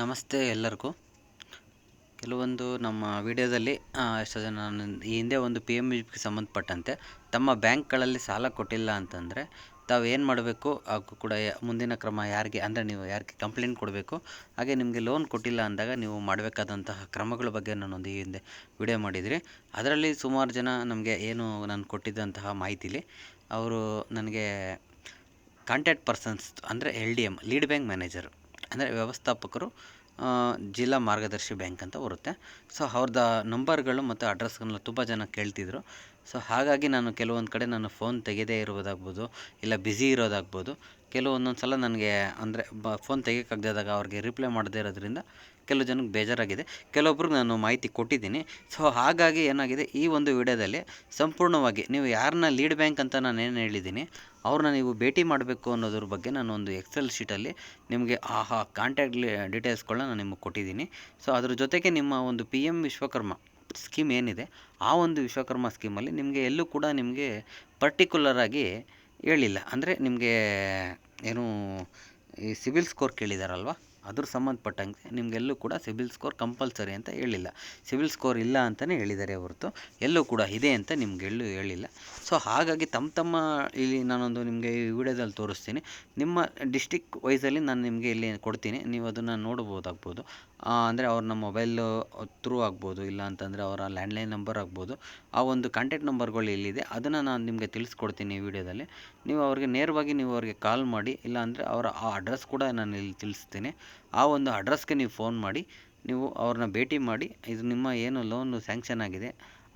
ನಮಸ್ತೆ ಎಲ್ಲರಿಗೂ. ಕೆಲವೊಂದು ನಮ್ಮ ವಿಡಿಯೋದಲ್ಲಿ ಎಷ್ಟೋ ಜನ ಈ ಹಿಂದೆ ಒಂದು ಪಿ ಎಂ ಗೆ ಸಂಬಂಧಪಟ್ಟಂತೆ ತಮ್ಮ ಬ್ಯಾಂಕ್ಗಳಲ್ಲಿ ಸಾಲ ಕೊಟ್ಟಿಲ್ಲ ಅಂತಂದರೆ, ತಾವು ಏನು ಮಾಡಬೇಕು? ಹಾಗೂ ಕೂಡ ಮುಂದಿನ ಕ್ರಮ ಯಾರಿಗೆ, ಅಂದರೆ ನೀವು ಯಾರಿಗೆ ಕಂಪ್ಲೇಂಟ್ ಕೊಡಬೇಕು? ಹಾಗೆ ನಿಮಗೆ ಲೋನ್ ಕೊಟ್ಟಿಲ್ಲ ಅಂದಾಗ ನೀವು ಮಾಡಬೇಕಾದಂತಹ ಕ್ರಮಗಳ ಬಗ್ಗೆ ನಾನೊಂದು ಈ ಹಿಂದೆ ವಿಡಿಯೋ ಮಾಡಿದಿರಿ ಅದರಲ್ಲಿ ಸುಮಾರು ಜನ ನಮಗೆ ಏನು ನಾನು ಕೊಟ್ಟಿದ್ದಂತಹ ಮಾಹಿತಿಲಿ, ಅವರು ನನಗೆ ಕಾಂಟ್ಯಾಕ್ಟ್ ಪರ್ಸನ್ಸ್ ಅಂದರೆ L D M lead bank manager. ಅಂದರೆ ವ್ಯವಸ್ಥಾಪಕರು ಜಿಲ್ಲಾ ಮಾರ್ಗದರ್ಶಿ ಬ್ಯಾಂಕ್ ಅಂತ ಬರುತ್ತೆ. ಸೊ ಅವ್ರದ್ದು ನಂಬರ್ಗಳು ಮತ್ತು ಅಡ್ರೆಸ್ಗಳನ್ನ ತುಂಬ ಜನ ಕೇಳ್ತಿದ್ರು. ಸೊ, ಹಾಗಾಗಿ ನಾನು ಕೆಲವೊಂದು ಕಡೆ ನಾನು ಫೋನ್ ತೆಗೆದೇ ಇರೋದಾಗ್ಬೋದು, ಇಲ್ಲ ಬ್ಯುಸಿ ಇರೋದಾಗ್ಬೋದು ಕೆಲವೊಂದೊಂದು ಸಲ ನನಗೆ ಅಂದರೆ ಬ, ಫೋನ್ ತೆಗಿಯೋಕ್ಕಾಗದಾಗ ಅವ್ರಿಗೆ ರಿಪ್ಲೈ ಮಾಡದೇ ಇರೋದ್ರಿಂದ ಕೆಲವು ಜನಕ್ಕೆ ಬೇಜಾರಾಗಿದೆ. ಕೆಲವೊಬ್ರಿಗೆ ನಾನು ಮಾಹಿತಿ ಕೊಟ್ಟಿದ್ದೀನಿ. ಸೊ ಹಾಗಾಗಿ ಏನಾಗಿದೆ, ಈ ಒಂದು ವಿಡಿಯೋದಲ್ಲಿ ಸಂಪೂರ್ಣವಾಗಿ ನೀವು ಯಾರನ್ನ ಲೀಡ್ ಬ್ಯಾಂಕ್ ಅಂತ ನಾನು ಏನು ಹೇಳಿದ್ದೀನಿ, ಅವ್ರನ್ನ ನೀವು ಭೇಟಿ ಮಾಡಬೇಕು ಅನ್ನೋದ್ರ ಬಗ್ಗೆ ನಾನು ಒಂದು ಎಕ್ಸೆಲ್ ಶೀಟಲ್ಲಿ ನಿಮಗೆ ಆ ಕಾಂಟ್ಯಾಕ್ಟ್ ಡೀಟೇಲ್ಸ್ಗಳನ್ನ ನಾನು ನಿಮಗೆ ಕೊಟ್ಟಿದ್ದೀನಿ. ಸೊ ಅದ್ರ ಜೊತೆಗೆ ನಿಮ್ಮ ಒಂದು ಪಿ ಎಂ ವಿಶ್ವಕರ್ಮ ಸ್ಕೀಮ್ ಏನಿದೆ, ಆ ಒಂದು ವಿಶ್ವಕರ್ಮ ಸ್ಕೀಮಲ್ಲಿ ನಿಮಗೆ ಎಲ್ಲೂ ಕೂಡ ನಿಮಗೆ ಪರ್ಟಿಕ್ಯುಲರ್ ಆಗಿ ಹೇಳಿಲ್ಲ. ಅಂದರೆ ನಿಮಗೆ ಏನು ಈ ಸಿಬಿಲ್ ಸ್ಕೋರ್ ಕೇಳಿದಾರಲ್ವ? ಅದ್ರ ಸಂಬಂಧಪಟ್ಟಂಗೆ ನಿಮಗೆಲ್ಲೂ ಕೂಡ ಸಿಬಿಲ್ ಸ್ಕೋರ್ ಕಂಪಲ್ಸರಿ ಅಂತ ಹೇಳಿಲ್ಲ. ಸಿಬಿಲ್ ಸ್ಕೋರ್ ಇಲ್ಲ ಅಂತಲೇ ಹೇಳಿದ್ದಾರೆ ಹೊರತು ಎಲ್ಲೂ ಕೂಡ ಇದೆ ಅಂತ ನಿಮಗೆಲ್ಲೂ ಹೇಳಿಲ್ಲ. ಸೊ ಹಾಗಾಗಿ ತಮ್ಮ ತಮ್ಮ ಇಲ್ಲಿ ನಾನೊಂದು ನಿಮಗೆ ಈ ವಿಡಿಯೋದಲ್ಲಿ ತೋರಿಸ್ತೀನಿ. ನಿಮ್ಮ ಡಿಸ್ಟಿಕ್ ವೈಸಲ್ಲಿ ನಾನು ನಿಮಗೆ ಇಲ್ಲಿ ಕೊಡ್ತೀನಿ. ನೀವು ಅದನ್ನು ನೋಡ್ಬೋದಾಗ್ಬೋದು ಅಂದರೆ ಅವ್ರನ್ನ ಮೊಬೈಲು ತ್ರೂ ಆಗ್ಬೋದು, ಇಲ್ಲ ಅಂತಂದರೆ ಅವರ ಲ್ಯಾಂಡ್ಲೈನ್ ನಂಬರ್ ಆಗ್ಬೋದು. ಆ ಒಂದು ಕಾಂಟ್ಯಾಕ್ಟ್ ನಂಬರ್ಗಳು ಎಲ್ಲಿದೆ, ಅದನ್ನು ನಾನು ನಿಮಗೆ ತಿಳಿಸ್ಕೊಡ್ತೀನಿ ವಿಡಿಯೋದಲ್ಲಿ. ನೀವು ಅವ್ರಿಗೆ ನೇರವಾಗಿ ನೀವು ಅವ್ರಿಗೆ ಕಾಲ್ ಮಾಡಿ, ಇಲ್ಲ ಅಂದರೆ ಅವರ ಆ ಅಡ್ರೆಸ್ ಕೂಡ ನಾನು ಇಲ್ಲಿ ತಿಳಿಸ್ತೀನಿ. ಆ ಒಂದು ಅಡ್ರೆಸ್ಗೆ ನೀವು ಫೋನ್ ಮಾಡಿ, ನೀವು ಅವ್ರನ್ನ ಭೇಟಿ ಮಾಡಿ, ಇದು ನಿಮ್ಮ ಏನು ಲೋನು ಸ್ಯಾಂಕ್ಷನ್ ಆಗಿದೆ,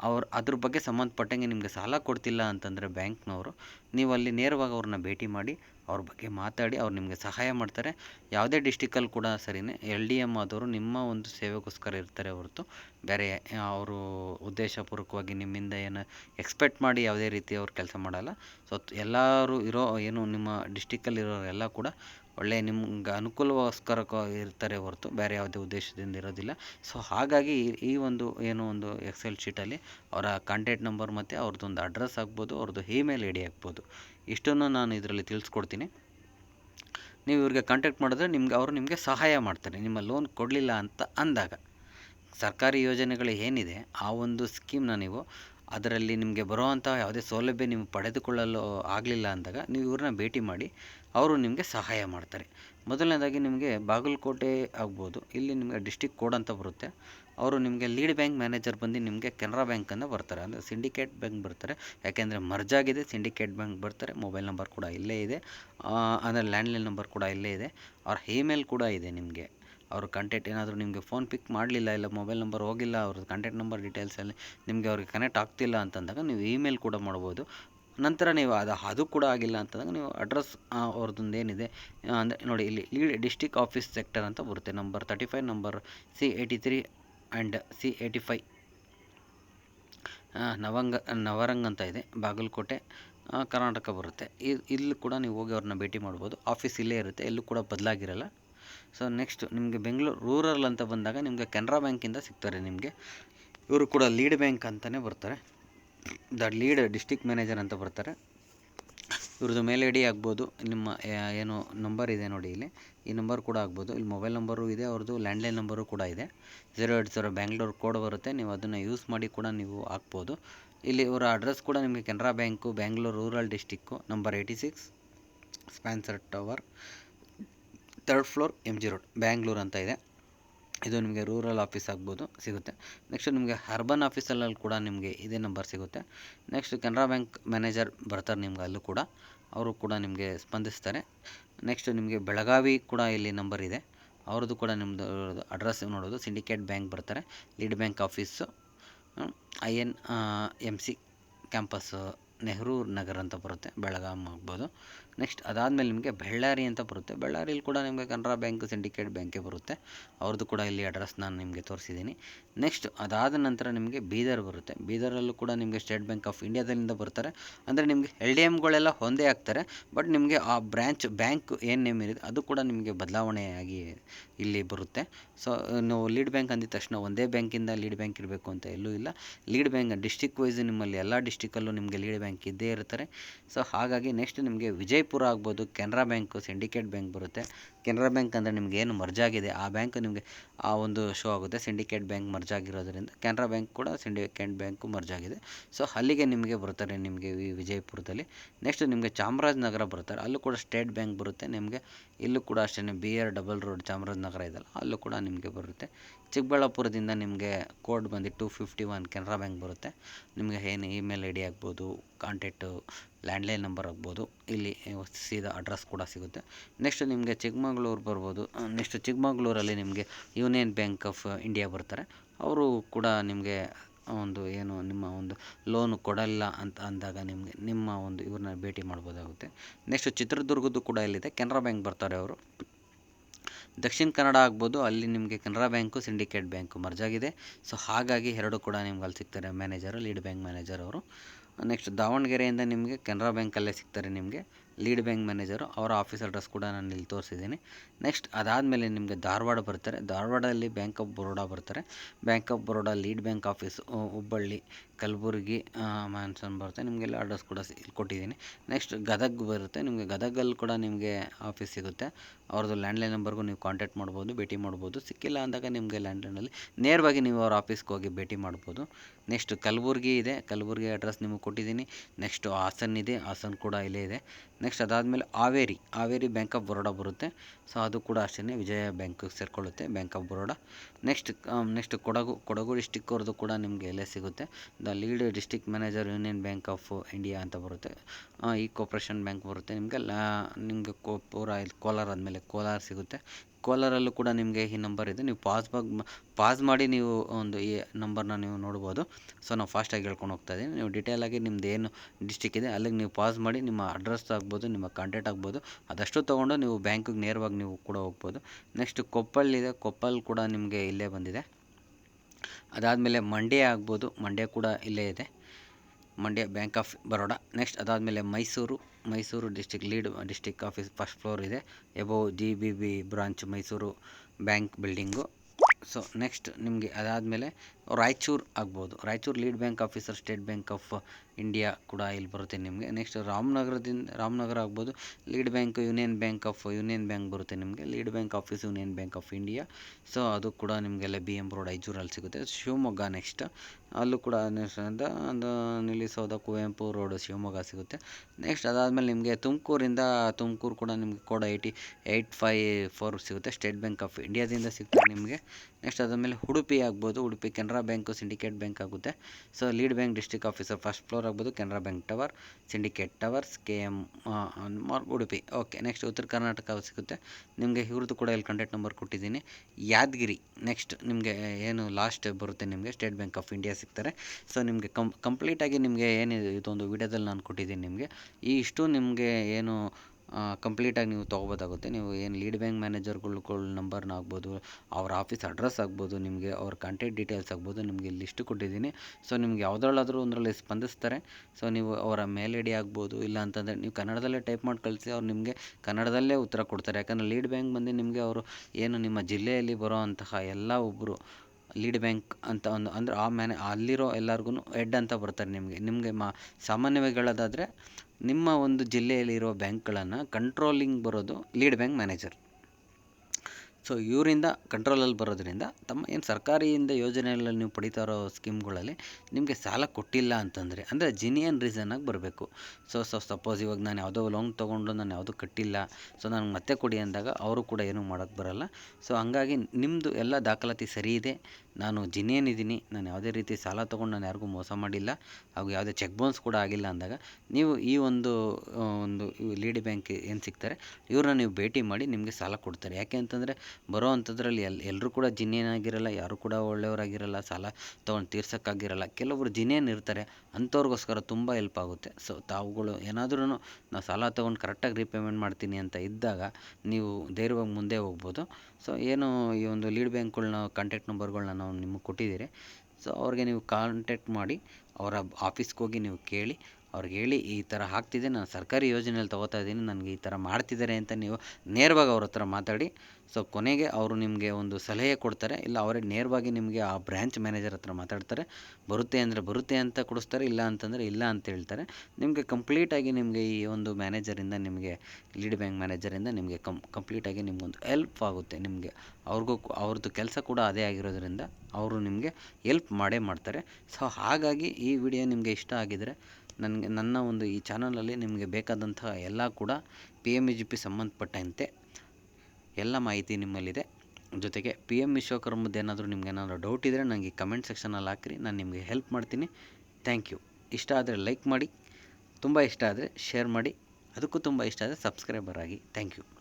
ಅವ್ರು ಅದ್ರ ಬಗ್ಗೆ ಸಂಬಂಧಪಟ್ಟಂಗೆ ನಿಮಗೆ ಸಾಲ ಕೊಡ್ತಿಲ್ಲ ಅಂತಂದರೆ ಬ್ಯಾಂಕ್ನವರು, ನೀವು ಅಲ್ಲಿ ನೇರವಾಗಿ ಅವ್ರನ್ನ ಭೇಟಿ ಮಾಡಿ ಅವ್ರ ಬಗ್ಗೆ ಮಾತಾಡಿ ಅವ್ರು ನಿಮಗೆ ಸಹಾಯ ಮಾಡ್ತಾರೆ. ಯಾವುದೇ ಡಿಸ್ಟಿಕಲ್ಲಿ ಕೂಡ ಸರಿನೇ ಎಲ್ ಡಿ ಎಂ ಆದವರು ನಿಮ್ಮ ಒಂದು ಸೇವೆಗೋಸ್ಕರ ಇರ್ತಾರೆ ಹೊರತು ಬೇರೆ ಅವರು ಉದ್ದೇಶಪೂರ್ವಕವಾಗಿ ನಿಮ್ಮಿಂದ ಏನು ಎಕ್ಸ್ಪೆಕ್ಟ್ ಮಾಡಿ ಯಾವುದೇ ರೀತಿ ಅವ್ರು ಕೆಲಸ ಮಾಡಲ್ಲ. ಸೊ ಎಲ್ಲರೂ ಇರೋ ಏನು ನಿಮ್ಮ ಡಿಸ್ಟಿಕಲ್ಲಿರೋರೆಲ್ಲ ಕೂಡ ಒಳ್ಳೆ ನಿಮ್ಗೆ ಅನುಕೂಲಗೋಸ್ಕರ ಇರ್ತಾರೆ ಹೊರತು ಬೇರೆ ಯಾವುದೇ ಉದ್ದೇಶದಿಂದ ಇರೋದಿಲ್ಲ. ಸೊ ಹಾಗಾಗಿ ಈ- ಈ ಒಂದು ಏನು ಒಂದು ಎಕ್ಸೆಲ್ ಶೀಟಲ್ಲಿ ಅವರ ಕಾಂಟ್ಯಾಕ್ಟ್ ನಂಬರ್ ಮತ್ತು ಅವ್ರದ್ದೊಂದು ಅಡ್ರೆಸ್ ಆಗ್ಬೋದು, ಅವ್ರದ್ದು ಇಮೇಲ್ ಐ ಡಿ ಆಗ್ಬೋದು. ಇಷ್ಟನ್ನು ನಾನು ಇದರಲ್ಲಿ ತಿಳಿಸ್ಕೊಡ್ತೀನಿ. ನೀವು ಇವ್ರಿಗೆ ಕಾಂಟ್ಯಾಕ್ಟ್ ಮಾಡಿದ್ರೆ ನಿಮ್ಗೆ ಅವರು ನಿಮಗೆ ಸಹಾಯ ಮಾಡ್ತಾರೆ, ನಿಮ್ಮ ಲೋನ್ ಕೊಡಲಿಲ್ಲ ಅಂತ ಅಂದಾಗ. ಸರ್ಕಾರಿ ಯೋಜನೆಗಳು ಏನಿದೆ, ಆ ಒಂದು ಸ್ಕೀಮ್ನ ನೀವು ಅದರಲ್ಲಿ ನಿಮಗೆ ಬರುವಂಥ ಯಾವುದೇ ಸೌಲಭ್ಯ ನೀವು ಪಡೆದುಕೊಳ್ಳಲು ಆಗಲಿಲ್ಲ ಅಂದಾಗ ನೀವು ಇವ್ರನ್ನ ಭೇಟಿ ಮಾಡಿ ಅವರು ನಿಮಗೆ ಸಹಾಯ ಮಾಡ್ತಾರೆ. ಮೊದಲನೇದಾಗಿ ನಿಮಗೆ ಬಾಗಲಕೋಟೆ ಆಗ್ಬೋದು, ಇಲ್ಲಿ ನಿಮಗೆ ಡಿಸ್ಟಿಕ್ ಕೋಡ್ ಅಂತ ಬರುತ್ತೆ. ಅವರು ನಿಮಗೆ ಲೀಡ್ ಬ್ಯಾಂಕ್ ಮ್ಯಾನೇಜರ್ ಬಂದು ನಿಮಗೆ ಕೆನರಾ ಬ್ಯಾಂಕನ್ನು ಬರ್ತಾರೆ. ಅಂದರೆ ಸಿಂಡಿಕೇಟ್ ಬ್ಯಾಂಕ್ ಬರ್ತಾರೆ. ಯಾಕೆಂದರೆ ಮರ್ಜ್ ಆಗಿದೆ ಸಿಂಡಿಕೇಟ್ ಬ್ಯಾಂಕ್ ಬರ್ತಾರೆ. ಮೊಬೈಲ್ ನಂಬರ್ ಕೂಡ ಇಲ್ಲೇ ಇದೆ. ಅಂದರೆ ಲ್ಯಾಂಡ್ಲೈನ್ ನಂಬರ್ ಕೂಡ ಇಲ್ಲೇ ಇದೆ. ಅವ್ರ ಇಮೇಲ್ ಕೂಡ ಇದೆ ನಿಮಗೆ. ಅವ್ರ ಕಾಂಟ್ಯಾಕ್ಟ್ ಏನಾದರೂ ನಿಮಗೆ ಫೋನ್ ಪಿಕ್ ಮಾಡಲಿಲ್ಲ ಇಲ್ಲ ಮೊಬೈಲ್ ನಂಬರ್ ಹೋಗಿಲ್ಲ ಅವ್ರದ್ದು ಕಾಂಟ್ಯಾಕ್ಟ್ ನಂಬರ್ ಡೀಟೇಲ್ಸಲ್ಲಿ ನಿಮಗೆ ಅವ್ರಿಗೆ ಕನೆಕ್ಟ್ ಆಗ್ತಿಲ್ಲ ಅಂತಂದಾಗ ನೀವು ಇಮೇಲ್ ಕೂಡ ಮಾಡ್ಬೋದು. ನಂತರ ನೀವು ಅದು ಅದು ಕೂಡ ಆಗಿಲ್ಲ ಅಂತಂದಾಗ ನೀವು ಅಡ್ರೆಸ್ ಅವ್ರದ್ದೊಂದು ಏನಿದೆ, ಅಂದರೆ ನೋಡಿ ಇಲ್ಲಿ ಲೀಡ್ ಡಿಸ್ಟಿಕ್ ಆಫೀಸ್ ಸೆಕ್ಟರ್ ಅಂತ ಬರುತ್ತೆ. Number thirty five number C eighty three and C eighty five ನವಂಗ, Navrang ಅಂತ ಇದೆ, ಬಾಗಲಕೋಟೆ ಕರ್ನಾಟಕ ಬರುತ್ತೆ. ಇಲ್ಲಿ ಕೂಡ ನೀವು ಹೋಗಿ ಅವ್ರನ್ನ ಭೇಟಿ ಮಾಡ್ಬೋದು. ಆಫೀಸ್ ಇಲ್ಲೇ ಇರುತ್ತೆ, ಎಲ್ಲೂ ಕೂಡ ಬದಲಾಗಿರಲ್ಲ. ಸೊ ನೆಕ್ಸ್ಟ್ ನಿಮಗೆ ಬೆಂಗಳೂರು ರೂರಲ್ ಅಂತ ಬಂದಾಗ ನಿಮಗೆ ಕೆನರಾ ಬ್ಯಾಂಕಿಂದ ಸಿಗ್ತಾರೆ ನಿಮಗೆ. ಇವರು ಕೂಡ ಲೀಡ್ ಬ್ಯಾಂಕ್ ಅಂತಲೇ ಬರ್ತಾರೆ. ದ ಲೀಡ್ ಡಿಸ್ಟಿಕ್ ಮ್ಯಾನೇಜರ್ ಅಂತ ಬರ್ತಾರೆ. ಇವ್ರದ್ದು ಮೇಲ್ ಐ ಡಿ ಆಗ್ಬೋದು. ನಿಮ್ಮ ಏನು ನಂಬರ್ ಇದೆ ನೋಡಿ ಇಲ್ಲಿ. ಈ ನಂಬರ್ ಕೂಡ ಆಗ್ಬೋದು. ಇಲ್ಲಿ ಮೊಬೈಲ್ ನಂಬರು ಇದೆ, ಅವ್ರದ್ದು ಲ್ಯಾಂಡ್ಲೈನ್ ನಂಬರು ಕೂಡ ಇದೆ. Zero eight zero Bangalore code ಬರುತ್ತೆ. ನೀವು ಅದನ್ನು ಯೂಸ್ ಮಾಡಿ ಕೂಡ ನೀವು ಹಾಕ್ಬೋದು. ಇಲ್ಲಿ ಇವರ ಅಡ್ರೆಸ್ ಕೂಡ ನಿಮಗೆ Canara bank Bangalore rural district number eighty six Spencer tower third floor M G road Bangalore ಅಂತ ಇದೆ. ಇದು ನಿಮಗೆ ರೂರಲ್ ಆಫೀಸ್ ಆಗ್ಬೋದು, ಸಿಗುತ್ತೆ. ನೆಕ್ಸ್ಟ್ ನಿಮಗೆ ಅರ್ಬನ್ ಆಫೀಸಲ್ಲಿ ಕೂಡ ನಿಮಗೆ ಇದೇ ನಂಬರ್ ಸಿಗುತ್ತೆ. ನೆಕ್ಸ್ಟ್ ಕೆನರಾ ಬ್ಯಾಂಕ್ ಮ್ಯಾನೇಜರ್ ಬರ್ತಾರೆ ನಿಮ್ಗೆ ಅಲ್ಲೂ ಕೂಡ. ಅವರು ಕೂಡ ನಿಮಗೆ ಸ್ಪಂದಿಸ್ತಾರೆ. ನೆಕ್ಸ್ಟ್ ನಿಮಗೆ ಬೆಳಗಾವಿ ಕೂಡ ಇಲ್ಲಿ ನಂಬರ್ ಇದೆ. ಅವ್ರದ್ದು ಕೂಡ ನಿಮ್ಮದು ಅಡ್ರೆಸ್ ನೋಡೋದು. ಸಿಂಡಿಕೇಟ್ ಬ್ಯಾಂಕ್ ಬರ್ತಾರೆ. Lead bank office I N M C campus Nehru Nagar ಅಂತ ಬರುತ್ತೆ. ಬೆಳಗಾಂ ಆಗ್ಬೋದು. ನೆಕ್ಸ್ಟ್ ಅದಾದಮೇಲೆ ನಿಮಗೆ ಬಳ್ಳಾರಿ ಅಂತ ಬರುತ್ತೆ. ಬೆಳ್ಳಾರಿಲಿ ಕೂಡ ನಿಮಗೆ ಕೆನರಾ ಬ್ಯಾಂಕ್ ಸಿಂಡಿಕೇಟ್ ಬ್ಯಾಂಕೇ ಬರುತ್ತೆ. ಅವ್ರದ್ದು ಕೂಡ ಇಲ್ಲಿ ಅಡ್ರೆಸ್ ನಾನು ನಿಮಗೆ ತೋರಿಸಿದ್ದೀನಿ ನೆಕ್ಸ್ಟ್ ಅದಾದ ನಂತರ ನಿಮಗೆ ಬೀದರ್ ಬರುತ್ತೆ. ಬೀದರಲ್ಲೂ ಕೂಡ ನಿಮಗೆ ಸ್ಟೇಟ್ ಬ್ಯಾಂಕ್ ಆಫ್ ಇಂಡಿಯಾದಲ್ಲಿಂದ ಬರ್ತಾರೆ. ಅಂದರೆ ನಿಮಗೆ ಎಲ್ ಡಿ ಎಮ್ಗಳೆಲ್ಲ ಒಂದೇ ಆಗ್ತಾರೆ. ಬಟ್ ನಿಮಗೆ ಆ ಬ್ರ್ಯಾಂಚ್ ಬ್ಯಾಂಕ್ ಏನು ನೇಮ್ ಇರುತ್ತೆ ಅದು ಕೂಡ ನಿಮಗೆ ಬದಲಾವಣೆಯಾಗಿ ಇಲ್ಲಿ ಬರುತ್ತೆ. ಸೊ ನಾವು ಲೀಡ್ ಬ್ಯಾಂಕ್ ಅಂದಿದ ತಕ್ಷಣ ಒಂದೇ ಬ್ಯಾಂಕಿಂದ ಲೀಡ್ ಬ್ಯಾಂಕ್ ಇರಬೇಕು ಅಂತ ಎಲ್ಲೂ ಇಲ್ಲ. ಲೀಡ್ ಬ್ಯಾಂಕ್ ಡಿಸ್ಟಿಕ್ ವೈಸ್ ನಿಮ್ಮಲ್ಲಿ ಎಲ್ಲ ಡಿಸ್ಟಿಕಲ್ಲೂ ನಿಮಗೆ ಲೀಡ್ ಬ್ಯಾಂಕ್ ಇದ್ದೇ ಇರ್ತಾರೆ. ಸೊ ಹಾಗಾಗಿ ನೆಕ್ಸ್ಟ್ ನಿಮಗೆ ವಿಜಯಪುರ ವಿಜಯಪುರ ಆಗ್ಬೋದು, ಕೆನರಾ ಬ್ಯಾಂಕು, ಸಿಂಡಿಕೇಟ್ ಬ್ಯಾಂಕ್ ಬರುತ್ತೆ. ಕೆನರಾ ಬ್ಯಾಂಕ್ ಅಂದರೆ ನಿಮ್ಗೆ ಏನು ಮರ್ಜ್ ಆಗಿದೆ, ಆ ಬ್ಯಾಂಕ್ ನಿಮಗೆ ಆ ಒಂದು ಶೋ ಆಗುತ್ತೆ. ಸಿಂಡಿಕೇಟ್ ಬ್ಯಾಂಕ್ ಮರ್ಜ್ ಆಗಿರೋದ್ರಿಂದ ಕೆನರಾ ಬ್ಯಾಂಕ್ ಕೂಡ ಸಿಂಡಿಕೇಟ್ ಬ್ಯಾಂಕು ಮರ್ಜ್ ಆಗಿದೆ. ಸೊ ಅಲ್ಲಿಗೆ ನಿಮಗೆ ಬರ್ತಾರೆ ನಿಮಗೆ ವಿ ವಿಜಯಪುರದಲ್ಲಿ. ನೆಕ್ಸ್ಟ್ ನಿಮಗೆ ಚಾಮರಾಜನಗರ ಬರ್ತಾರೆ. ಅಲ್ಲೂ ಕೂಡ ಸ್ಟೇಟ್ ಬ್ಯಾಂಕ್ ಬರುತ್ತೆ ನಿಮಗೆ. ಇಲ್ಲೂ ಕೂಡ ಅಷ್ಟೇ B R double road Chamarajanagar ಇದೆಯಲ್ಲ, ಅಲ್ಲೂ ಕೂಡ ನಿಮಗೆ ಬರುತ್ತೆ. ಚಿಕ್ಕಬಳ್ಳಾಪುರದಿಂದ ನಿಮಗೆ ಕೋಡ್ ಬಂದು two fifty one Canara bank ಬರುತ್ತೆ. ನಿಮಗೆ ಏನು ಇಮೇಲ್ ಐ ಡಿ ಆಗ್ಬೋದು ಕಾಂಟ್ಯಾಕ್ಟು ಲ್ಯಾಂಡ್ಲೈನ್ ನಂಬರ್ ಆಗ್ಬೋದು. ಇಲ್ಲಿ ಸೀದಾ ಅಡ್ರೆಸ್ ಕೂಡ ಸಿಗುತ್ತೆ. ನೆಕ್ಸ್ಟ್ ನಿಮಗೆ ಚಿಕ್ಕಮಗಳೂರು ಬರ್ಬೋದು. ನೆಕ್ಸ್ಟ್ ಚಿಕ್ಕಮಗ್ಳೂರಲ್ಲಿ ನಿಮಗೆ ಯೂನಿಯನ್ ಬ್ಯಾಂಕ್ ಆಫ್ ಇಂಡಿಯಾ ಬರ್ತಾರೆ. ಅವರು ಕೂಡ ನಿಮಗೆ ಒಂದು ಏನು ನಿಮ್ಮ ಒಂದು ಲೋನು ಕೊಡಲ್ಲ ಅಂತ ಅಂದಾಗ ನಿಮಗೆ ನಿಮ್ಮ ಒಂದು ಇವ್ರನ್ನ ಭೇಟಿ ಮಾಡ್ಬೋದಾಗುತ್ತೆ. ನೆಕ್ಸ್ಟ್ ಚಿತ್ರದುರ್ಗದ್ದು ಕೂಡ ಇಲ್ಲಿದೆ. ಕೆನರಾ ಬ್ಯಾಂಕ್ ಬರ್ತಾರೆ ಅವರು. ದಕ್ಷಿಣ ಕನ್ನಡ ಆಗ್ಬೋದು. ಅಲ್ಲಿ ನಿಮಗೆ ಕೆನರಾ ಬ್ಯಾಂಕು, ಸಿಂಡಿಕೇಟ್ ಬ್ಯಾಂಕು ಮರ್ಜಾಗಿದೆ. ಸೊ ಹಾಗಾಗಿ ಎರಡು ಕೂಡ ನಿಮ್ಗೆ ಅಲ್ಲಿ ಸಿಗ್ತಾರೆ. ಮ್ಯಾನೇಜರು, ಲೀಡ್ ಬ್ಯಾಂಕ್ ಮ್ಯಾನೇಜರ್ ಅವರು. ನೆಕ್ಸ್ಟ್ ದಾವಣಗೆರೆಯಿಂದ ನಿಮಗೆ ಕೆನರಾ ಬ್ಯಾಂಕಲ್ಲೇ ಸಿಗ್ತಾರೆ ನಿಮಗೆ. ಲೀಡ್ ಬ್ಯಾಂಕ್ ಮ್ಯಾನೇಜರು ಅವರ ಆಫೀಸ್ ಅಡ್ರೆಸ್ ಕೂಡ ನಾನು ಇಲ್ಲಿ ತೋರಿಸಿದ್ದೀನಿ. ನೆಕ್ಸ್ಟ್ ಅದಾದಮೇಲೆ ನಿಮಗೆ ಧಾರವಾಡ ಬರ್ತಾರೆ. ಧಾರವಾಡದಲ್ಲಿ ಬ್ಯಾಂಕ್ ಆಫ್ ಬರೋಡಾ ಬರ್ತಾರೆ. Bank of Baroda lead bank office Hubballi, Kalaburagi mansion ಬರುತ್ತೆ. ನಿಮಗೆಲ್ಲ ಅಡ್ರೆಸ್ ಕೂಡ ಇಲ್ಲಿ ಕೊಟ್ಟಿದ್ದೀನಿ. ನೆಕ್ಸ್ಟ್ ಗದಗ್ ಬರುತ್ತೆ. ನಿಮಗೆ ಗದಗಲ್ಲಿ ಕೂಡ ನಿಮಗೆ ಆಫೀಸ್ ಸಿಗುತ್ತೆ. ಅವ್ರದ್ದು ಲ್ಯಾಂಡ್ಲೈನ್ ನಂಬರ್ಗೂ ನೀವು ಕಾಂಟ್ಯಾಕ್ಟ್ ಮಾಡ್ಬೋದು, ಭೇಟಿ ಮಾಡ್ಬೋದು. ಸಿಕ್ಕಿಲ್ಲ ಅಂದಾಗ ನಿಮಗೆ ಲ್ಯಾಂಡ್ಲೈನಲ್ಲಿ ನೇರವಾಗಿ ನೀವು ಅವ್ರ ಆಫೀಸ್ಗೆ ಹೋಗಿ ಭೇಟಿ ಮಾಡ್ಬೋದು. ನೆಕ್ಸ್ಟ್ ಕಲಬುರಗಿ ಇದೆ. ಕಲಬುರಗಿ ಅಡ್ರೆಸ್ ನಿಮಗೆ ಕೊಟ್ಟಿದ್ದೀನಿ. ನೆಕ್ಸ್ಟು ಹಾಸನ್ ಇದೆ. ಹಾಸನ್ ಕೂಡ ಇಲ್ಲೇ ಇದೆ. ನೆಕ್ಸ್ಟ್ ಅದಾದಮೇಲೆ ಹಾವೇರಿ ಹಾವೇರಿ ಬ್ಯಾಂಕ್ ಆಫ್ ಬರೋಡಾ ಬರುತ್ತೆ. ಸೊ ಅದು ಕೂಡ ಅಷ್ಟೇ ವಿಜಯ ಬ್ಯಾಂಕಿಗೆ ಸೇರಿಕೊಳ್ಳುತ್ತೆ bank of Baroda next next Kodagu Kodagu district ಅವ್ರದ್ದು ಕೂಡ ನಿಮಗೆ ಎಲ್ಲೇ ಸಿಗುತ್ತೆ. The lead district manager union bank of India ಅಂತ ಬರುತ್ತೆ. ಈ ಕೋಪ್ರೇಷನ್ ಬ್ಯಾಂಕ್ ಬರುತ್ತೆ. ನಿಮಗೆ ಲಾ, ನಿಮಗೆ ಕೋ, ಪೂರ ಇದು ಕೋಲಾರ ಆದಮೇಲೆ ಕೋಲಾರ ಸಿಗುತ್ತೆ. ಕೋಲಾರಲ್ಲೂ ಕೂಡ ನಿಮಗೆ ಈ ನಂಬರ್ ಇದೆ. ನೀವು ಪಾಸ್ ಬಾಗ್ ಪಾಸ್ ಮಾಡಿ ನೀವು ಒಂದು ಈ ನಂಬರ್ನ ನೀವು ನೋಡ್ಬೋದು. ಸೊ ನಾವು ಫಾಸ್ಟಾಗಿ ಹೇಳ್ಕೊಂಡು ಹೋಗ್ತಾ ಇದ್ದೀನಿ. ನೀವು ಡಿಟೇಲಾಗಿ ನಿಮ್ದು ಏನು ಡಿಸ್ಟಿಕ್ ಇದೆ, ಅಲ್ಲಿಗೆ ನೀವು ಪಾಸ್ ಮಾಡಿ ನಿಮ್ಮ ಅಡ್ರೆಸ್ ಆಗ್ಬೋದು, ನಿಮ್ಮ ಕಾಂಟ್ಯಾಕ್ಟ್ ಆಗ್ಬೋದು. ಅದಷ್ಟು ತೊಗೊಂಡು ನೀವು ಬ್ಯಾಂಕಿಗೆ ನೇರವಾಗಿ ನೀವು ಕೂಡ ಹೋಗ್ಬೋದು. ನೆಕ್ಸ್ಟ್ ಕೊಪ್ಪಳ ಇದೆ. ಕೊಪ್ಪಲ್ ಕೂಡ ನಿಮಗೆ ಇಲ್ಲೇ ಬಂದಿದೆ. ಅದಾದಮೇಲೆ ಮಂಡ್ಯ ಆಗ್ಬೋದು. ಮಂಡ್ಯ ಕೂಡ ಇಲ್ಲೇ ಇದೆ. Mandya bank of Baroda. Next ಅದಾದಮೇಲೆ Mysuru. Mysuru district lead, district office first floor ಇದೆ. Above G B B branch Mysuru bank building. So next ನಿಮಗೆ ಅದಾದಮೇಲೆ ರಾಯಚೂರು ಆಗ್ಬೋದು. Raichur lead bank officer, state bank of India ಕೂಡ ಇಲ್ಲಿ ಬರುತ್ತೆ ನಿಮಗೆ. Next ರಾಮನಗರದಿಂದ, ರಾಮನಗರ ಆಗ್ಬೋದು. Lead bank, union bank of, union bank ಬರುತ್ತೆ ನಿಮಗೆ. Lead bank office, union bank of India. So ಅದು ಕೂಡ ನಿಮಗೆಲ್ಲ ಬಿ ಎಂ ರೋಡ್ ಐಜೂರಲ್ಲಿ ಸಿಗುತ್ತೆ. ಶಿವಮೊಗ್ಗ ನೆಕ್ಸ್ಟ್ ಅಲ್ಲೂ ಕೂಡ ನೆಕ್ಸ್ಟ್ ಒಂದು ನಿಲ್ಲಿಸೋದ ಕುವೆಂಪು ರೋಡ್ ಶಿವಮೊಗ್ಗ ಸಿಗುತ್ತೆ. ನೆಕ್ಸ್ಟ್ ಅದಾದಮೇಲೆ ನಿಮಗೆ ತುಮಕೂರಿಂದ, ತುಮಕೂರು ಕೂಡ ನಿಮಗೆ code eighty eight five four ಸಿಗುತ್ತೆ. ಸ್ಟೇಟ್ ಬ್ಯಾಂಕ್ ಆಫ್ ಇಂಡಿಯಾದಿಂದ ಸಿಗ್ತದೆ ನಿಮಗೆ. ನೆಕ್ಸ್ಟ್ ಅದಾದಮೇಲೆ ಉಡುಪಿ ಆಗ್ಬೋದು. Udupi Canara bank Syndicate bank ಆಗುತ್ತೆ. So lead bank district officer first floor ಆಗ್ಬೋದು. Canara bank tower Syndicate towers K M Udupi okay next Uttara Karnataka ಸಿಗುತ್ತೆ. ನಿಮಗೆ ಇವ್ರದ್ದು ಕೂಡ ಇಲ್ಲಿ ಕಾಂಟ್ಯಾಕ್ಟ್ ನಂಬರ್ ಕೊಟ್ಟಿದ್ದೀನಿ. ಯಾದಗಿರಿ ನೆಕ್ಸ್ಟ್ ನಿಮಗೆ ಏನು ಲಾಸ್ಟ್ ಬರುತ್ತೆ ನಿಮಗೆ ಸ್ಟೇಟ್ ಬ್ಯಾಂಕ್ ಆಫ್ ಇಂಡಿಯಾ ಸಿಗ್ತಾರೆ. ಸೊ ನಿಮಗೆ ಕಂ ಕಂಪ್ಲೀಟಾಗಿ ನಿಮಗೆ ಏನಿದೆ, ಇದೊಂದು ವಿಡಿಯೋದಲ್ಲಿ ನಾನು ಕೊಟ್ಟಿದ್ದೀನಿ ನಿಮಗೆ. ಈ ಇಷ್ಟು ನಿಮಗೆ ಏನು ಕಂಪ್ಲೀಟಾಗಿ ನೀವು ತೊಗೋಬೋದಾಗುತ್ತೆ. ನೀವು ಏನು ಲೀಡ್ ಬ್ಯಾಂಕ್ ಮ್ಯಾನೇಜರ್ಗಳ ನಂಬರ್ನ ಆಗ್ಬೋದು ಅವ್ರ ಆಫೀಸ್ ಅಡ್ರೆಸ್ ಆಗ್ಬೋದು ನಿಮಗೆ ಅವ್ರ ಕಾಂಟ್ಯಾಕ್ಟ್ ಡೀಟೇಲ್ಸ್ ಆಗ್ಬೋದು ನಿಮಗೆ ಲಿಸ್ಟ್ ಕೊಟ್ಟಿದ್ದೀನಿ. ಸೊ ನಿಮ್ಗೆ ಯಾವುದ್ರಲ್ಲಾದರೂ ಒಂದರಲ್ಲಿ ಸ್ಪಂದಿಸ್ತಾರೆ. ಸೊ ನೀವು ಅವರ ಮೇಲ್ ಐ ಡಿ ಆಗ್ಬೋದು ಇಲ್ಲ ಅಂತಂದರೆ ನೀವು ಕನ್ನಡದಲ್ಲೇ ಟೈಪ್ ಮಾಡಿ ಕಳಿಸಿ, ಅವ್ರು ನಿಮಗೆ ಕನ್ನಡದಲ್ಲೇ ಉತ್ತರ ಕೊಡ್ತಾರೆ. ಯಾಕಂದರೆ ಲೀಡ್ ಬ್ಯಾಂಕ್ ಬಂದು ನಿಮಗೆ ಅವರು ಏನು ನಿಮ್ಮ ಜಿಲ್ಲೆಯಲ್ಲಿ ಬರೋ ಅಂತಹ ಎಲ್ಲ ಒಬ್ಬರು ಲೀಡ್ ಬ್ಯಾಂಕ್ ಅಂತ ಒಂದು, ಅಂದರೆ ಆ ಮ್ಯಾನೆ, ಅಲ್ಲಿರೋ ಎಲ್ಲರ್ಗೂ ಹೆಡ್ ಅಂತ ಬರ್ತಾರೆ ನಿಮಗೆ. ನಿಮಗೆ ಮಾ ಸಾಮಾನ್ಯವಾಗಿ ಹೇಳೋದಾದರೆ ನಿಮ್ಮ ಒಂದು ಜಿಲ್ಲೆಯಲ್ಲಿರೋ ಬ್ಯಾಂಕ್ಗಳನ್ನು ಕಂಟ್ರೋಲಿಂಗ್ ಬರೋದು ಲೀಡ್ ಬ್ಯಾಂಕ್ ಮ್ಯಾನೇಜರ್ ಸೊ ಇವರಿಂದ ಕಂಟ್ರೋಲಲ್ಲಿ ಬರೋದ್ರಿಂದ ತಮ್ಮ ಏನು ಸರ್ಕಾರಿಯಿಂದ ಯೋಜನೆಗಳಲ್ಲಿ ನೀವು ಪಡಿತಾ ಇರೋ ಸ್ಕೀಮ್ಗಳಲ್ಲಿ ನಿಮಗೆ ಸಾಲ ಕೊಟ್ಟಿಲ್ಲ ಅಂತಂದರೆ, ಅಂದರೆ ಜಿನಿಯನ್ ರೀಸನ್ನಾಗಿ ಬರಬೇಕು. ಸೊ ಸೊ ಸಪೋಸ್ ಇವಾಗ ನಾನು ಯಾವುದೋ ಲೋನ್ ತೊಗೊಂಡು ನಾನು ಯಾವುದೂ ಕಟ್ಟಿಲ್ಲ. ಸೊ ನನಗೆ ಮತ್ತೆ ಕೊಡಿ ಅಂದಾಗ ಅವರು ಕೂಡ ಏನೂ ಮಾಡೋಕ್ಕೆ ಬರೋಲ್ಲ. ಸೊ ಹಂಗಾಗಿ ನಿಮ್ಮದು ಎಲ್ಲ ದಾಖಲಾತಿ ಸರಿ ಇದೆ. ನಾನು ಜಿನಿಯನ್ ಇದ್ದೀನಿ. ನಾನು ಯಾವುದೇ ರೀತಿ ಸಾಲ ತೊಗೊಂಡು ನಾನು ಯಾರಿಗೂ ಮೋಸ ಮಾಡಿಲ್ಲ. ಹಾಗೂ ಯಾವುದೇ ಚೆಕ್ ಬೌನ್ಸ್ ಕೂಡ ಆಗಿಲ್ಲ ಅಂದಾಗ ನೀವು ಈ ಒಂದು ಒಂದು ಲೀಡ್ ಬ್ಯಾಂಕ್ ಏನು ಸಿಗ್ತಾರೆ, ಇವ್ರನ್ನ ನೀವು ಭೇಟಿ ಮಾಡಿ ನಿಮಗೆ ಸಾಲ ಕೊಡ್ತಾರೆ. ಯಾಕೆ ಅಂತಂದರೆ ಬರೋ ಅಂಥದ್ರಲ್ಲಿ ಎಲ್ ಎಲ್ಲರೂ ಕೂಡ ಜಿನಿಯನ್ ಆಗಿರಲ್ಲ ಯಾರು ಕೂಡ ಒಳ್ಳೆಯವರಾಗಿರಲ್ಲ, ಸಾಲ ತೊಗೊಂಡು ತೀರ್ಸೋಕ್ಕಾಗಿರಲ್ಲ. ಕೆಲವರು ಜಿನ್ನೇನು ಇರ್ತಾರೆ, ಅಂಥವ್ರಿಗೋಸ್ಕರ ತುಂಬ ಹೆಲ್ಪ್ ಆಗುತ್ತೆ. ಸೊ ತಾವುಗಳು ಏನಾದ್ರೂ ನಾವು ಸಾಲ ತೊಗೊಂಡು ಕರೆಕ್ಟಾಗಿ ರೀಪೇಮೆಂಟ್ ಮಾಡ್ತೀನಿ ಅಂತ ಇದ್ದಾಗ ನೀವು ಧೈರ್ಯವಾಗಿ ಮುಂದೆ ಹೋಗ್ಬೋದು. ಸೊ ಏನು ಈ ಒಂದು ಲೀಡ್ ಬ್ಯಾಂಕ್ಗಳ್ನ ಕಾಂಟ್ಯಾಕ್ಟ್ ನಂಬರ್ಗಳನ್ನ ನಾವು ನಿಮಗೆ ಕೊಟ್ಟಿದ್ದೀರಿ. ಸೊ ಅವ್ರಿಗೆ ನೀವು ಕಾಂಟ್ಯಾಕ್ಟ್ ಮಾಡಿ, ಅವರ ಆಫೀಸ್ಗೋಗಿ ನೀವು ಕೇಳಿ ಅವ್ರಿಗೆ ಹೇಳಿ, ಈ ಥರ ಆಗ್ತಿದೆ ನಾನು ಸರ್ಕಾರಿ ಯೋಜನೆಯಲ್ಲಿ ತೊಗೋತಾ ಇದ್ದೀನಿ, ನನಗೆ ಈ ಥರ ಮಾಡ್ತಿದ್ದಾರೆ ಅಂತ ನೀವು ನೇರವಾಗಿ ಅವ್ರ ಹತ್ರ ಮಾತಾಡಿ. ಸೊ ಕೊನೆಗೆ ಅವರು ನಿಮಗೆ ಒಂದು ಸಲಹೆ ಕೊಡ್ತಾರೆ, ಇಲ್ಲ ಅವರೇ ನೇರವಾಗಿ ನಿಮಗೆ ಆ ಬ್ರ್ಯಾಂಚ್ ಮ್ಯಾನೇಜರ್ ಹತ್ರ ಮಾತಾಡ್ತಾರೆ, ಬರುತ್ತೆ ಅಂದರೆ ಬರುತ್ತೆ ಅಂತ ಕೊಡಿಸ್ತಾರೆ, ಇಲ್ಲ ಅಂತಂದರೆ ಇಲ್ಲ ಅಂತ ಹೇಳ್ತಾರೆ. ನಿಮಗೆ ಕಂಪ್ಲೀಟಾಗಿ ನಿಮಗೆ ಈ ಒಂದು ಮ್ಯಾನೇಜರಿಂದ ನಿಮಗೆ, ಲೀಡ್ ಬ್ಯಾಂಕ್ ಮ್ಯಾನೇಜರಿಂದ ನಿಮಗೆ ಕಂ ಕಂಪ್ಲೀಟಾಗಿ ನಿಮಗೊಂದು ಹೆಲ್ಪ್ ಆಗುತ್ತೆ ನಿಮಗೆ. ಅವ್ರಿಗೂ ಅವ್ರದ್ದು ಕೆಲಸ ಕೂಡ ಅದೇ ಆಗಿರೋದ್ರಿಂದ ಅವರು ನಿಮಗೆ ಹೆಲ್ಪ್ ಮಾಡೇ ಮಾಡ್ತಾರೆ. ಸೊ ಹಾಗಾಗಿ ಈ ವಿಡಿಯೋ ನಿಮಗೆ ಇಷ್ಟ ಆಗಿದರೆ ನನಗೆ, ನನ್ನ ಒಂದು ಈ ಚಾನಲಲ್ಲಿ ನಿಮಗೆ ಬೇಕಾದಂತಹ ಎಲ್ಲ ಕೂಡ P M E G P ಸಂಬಂಧಪಟ್ಟಂತೆ ಎಲ್ಲ ಮಾಹಿತಿ ನಿಮ್ಮಲ್ಲಿದೆ. ಜೊತೆಗೆ ಪಿ ಎಂ ವಿಶ್ವಕರ್ಮದ್ದು ಏನಾದರೂ ನಿಮ್ಗೆ ಏನಾದರೂ ಡೌಟ್ ಇದ್ದರೆ ನನಗೆ ಕಮೆಂಟ್ ಸೆಕ್ಷನಲ್ಲಿ ಹಾಕಿರಿ. ನಾನು ನಿಮಗೆ ಹೆಲ್ಪ್ ಮಾಡ್ತೀನಿ. ಥ್ಯಾಂಕ್ ಯು ಇಷ್ಟ ಆದರೆ ಲೈಕ್ ಮಾಡಿ. ತುಂಬ ಇಷ್ಟ ಆದರೆ ಶೇರ್ ಮಾಡಿ. ಅದಕ್ಕೂ ತುಂಬ ಇಷ್ಟ ಆದರೆ ಸಬ್ಸ್ಕ್ರೈಬರ್ ಆಗಿ. Thank you